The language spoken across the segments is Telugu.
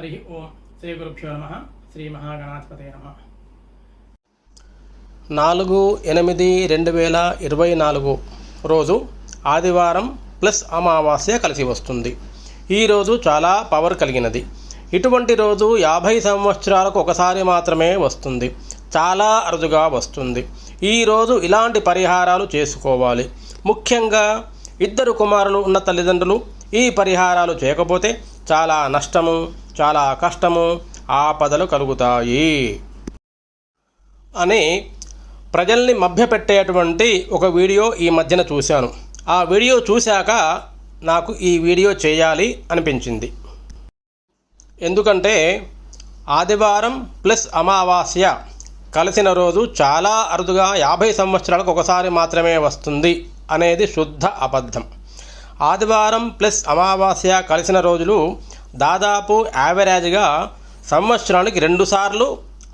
హరి ఓం శ్రీ గురుభ్యో నమ శ్రీ మహాగణాధిపతే నమ నాలుగు ఎనిమిది రెండు వేల ఇరవై నాలుగు రోజు ఆదివారం ప్లస్ అమావాస్య కలిసి వస్తుంది. ఈరోజు చాలా పవర్ కలిగినది. ఇటువంటి రోజు యాభై సంవత్సరాలకు ఒకసారి మాత్రమే వస్తుంది. చాలా అరుదుగా వస్తుంది. ఈరోజు ఇలాంటి పరిహారాలు చేసుకోవాలి. ముఖ్యంగా ఇద్దరు కుమారులు ఉన్న తల్లిదండ్రులు ఈ పరిహారాలు చేయకపోతే చాలా నష్టము చాలా కష్టము ఆపదలు కలుగుతాయి. అని ప్రజల్ని మభ్యపెట్టేటువంటి ఒక వీడియో ఈ మధ్యన చూశాను. ఆ వీడియో చూశాక నాకు ఈ వీడియో చేయాలి అనిపించింది. ఎందుకంటే ఆదివారం ప్లస్ అమావాస్య కలిసిన రోజు చాలా అరుదుగా యాభై సంవత్సరాలకు ఒకసారి మాత్రమే వస్తుంది అనేది శుద్ధ అబద్ధం. ఆదివారం ప్లస్ అమావాస్య కలిసిన రోజులు దాదాపు యావరేజ్గా సంవత్సరానికి రెండుసార్లు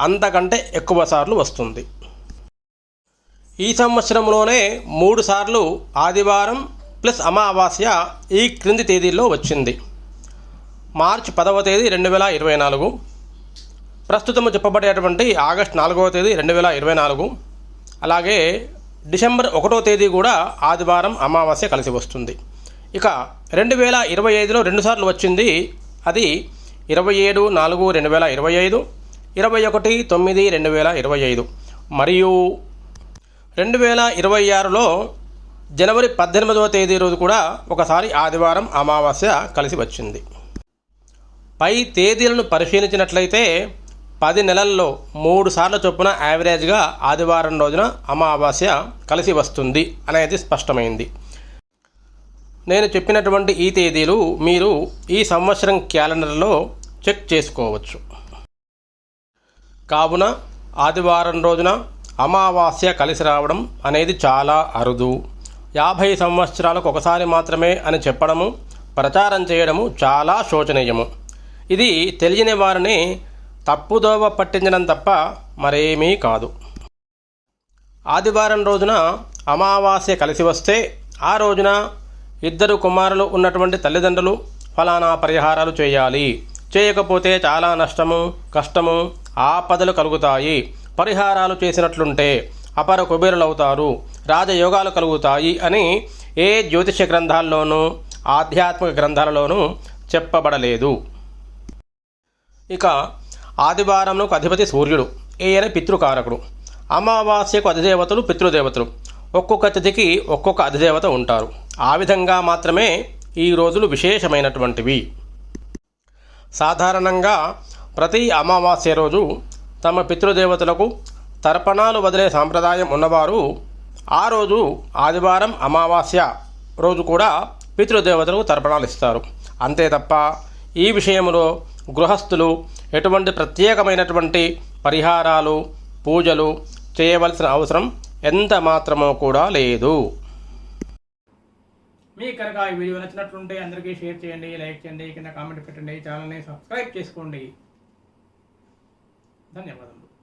అంతకంటే ఎక్కువ సార్లు వస్తుంది. ఈ సంవత్సరంలోనే మూడు సార్లు ఆదివారం ప్లస్ అమావాస్య ఈ క్రింది తేదీల్లో వచ్చింది. మార్చి పదవ తేదీ రెండు వేల ఇరవై నాలుగు ప్రస్తుతం చెప్పబడేటువంటి ఆగస్ట్ నాలుగవ తేదీ రెండు వేల ఇరవై నాలుగు అలాగే డిసెంబర్ ఒకటో తేదీ కూడా ఆదివారం అమావాస్య కలిసి వస్తుంది. ఇక రెండు వేల ఇరవై ఐదులో రెండుసార్లు వచ్చింది అది ఇరవై ఏడు నాలుగు రెండు వేల ఇరవై ఐదు ఇరవై ఒకటి తొమ్మిది రెండు వేల ఇరవై ఐదు. మరియు రెండు వేల ఇరవై ఆరులో జనవరి పద్దెనిమిదవ తేదీ రోజు కూడా ఒకసారి ఆదివారం అమావాస్య కలిసి వచ్చింది. పై తేదీలను పరిశీలించినట్లయితే పది నెలల్లో మూడు సార్లు చొప్పున యావరేజ్గా ఆదివారం రోజున అమావాస్య కలిసి వస్తుంది అనేది స్పష్టమైంది. నేను చెప్పినటువంటి ఈ తేదీలు మీరు ఈ సంవత్సరం క్యాలెండర్లో చెక్ చేసుకోవచ్చు. కావున ఆదివారం రోజున అమావాస్య కలిసి రావడం అనేది చాలా అరుదు. యాభై సంవత్సరాలకు ఒకసారి మాత్రమే అని చెప్పడము ప్రచారం చేయడము చాలా శోచనీయము. ఇది తెలియని వారిని తప్పుదోవ పట్టించడం తప్ప మరేమీ కాదు. ఆదివారం రోజున అమావాస్య కలిసి వస్తే ఆ రోజున ఇద్దరు కుమారులు ఉన్నటువంటి తల్లిదండ్రులు ఫలానా పరిహారాలు చేయాలి. చేయకపోతే చాలా నష్టము కష్టము ఆపదలు కలుగుతాయి. పరిహారాలు చేసినట్లుంటే అపర కుబేరులవుతారు రాజయోగాలు కలుగుతాయి అని ఏ జ్యోతిష గ్రంథాల్లోనూ ఆధ్యాత్మిక గ్రంథాలలోనూ చెప్పబడలేదు. ఇక ఆదివారంకు అధిపతి సూర్యుడు ఈయన పితృకారకుడు. అమావాస్యకు అధిదేవతలు పితృదేవతలు. ఒక్కొక్క తిథికి ఒక్కొక్క అధిదేవత ఉంటారు. ఆ విధంగా మాత్రమే ఈ రోజులు విశేషమైనటువంటివి. సాధారణంగా ప్రతి అమావాస్య రోజు తమ పితృదేవతలకు తర్పణాలు వదిలే సాంప్రదాయం ఉన్నవారు ఆ రోజు ఆదివారం అమావాస్య రోజు కూడా పితృదేవతలకు తర్పణాలు ఇస్తారు. అంతే తప్ప ఈ విషయంలో గృహస్థులు ఎటువంటి ప్రత్యేకమైనటువంటి పరిహారాలు పూజలు చేయవలసిన అవసరం ఎంత మాత్రమో కూడా లేదు. మీకు కనుక ఈ వీడియో నచ్చినట్లుంటే అందరికీ షేర్ చేయండి లైక్ చేయండి కింద కామెంట్ పెట్టండి ఛానల్ని సబ్స్క్రైబ్ చేసుకోండి. ధన్యవాదములు.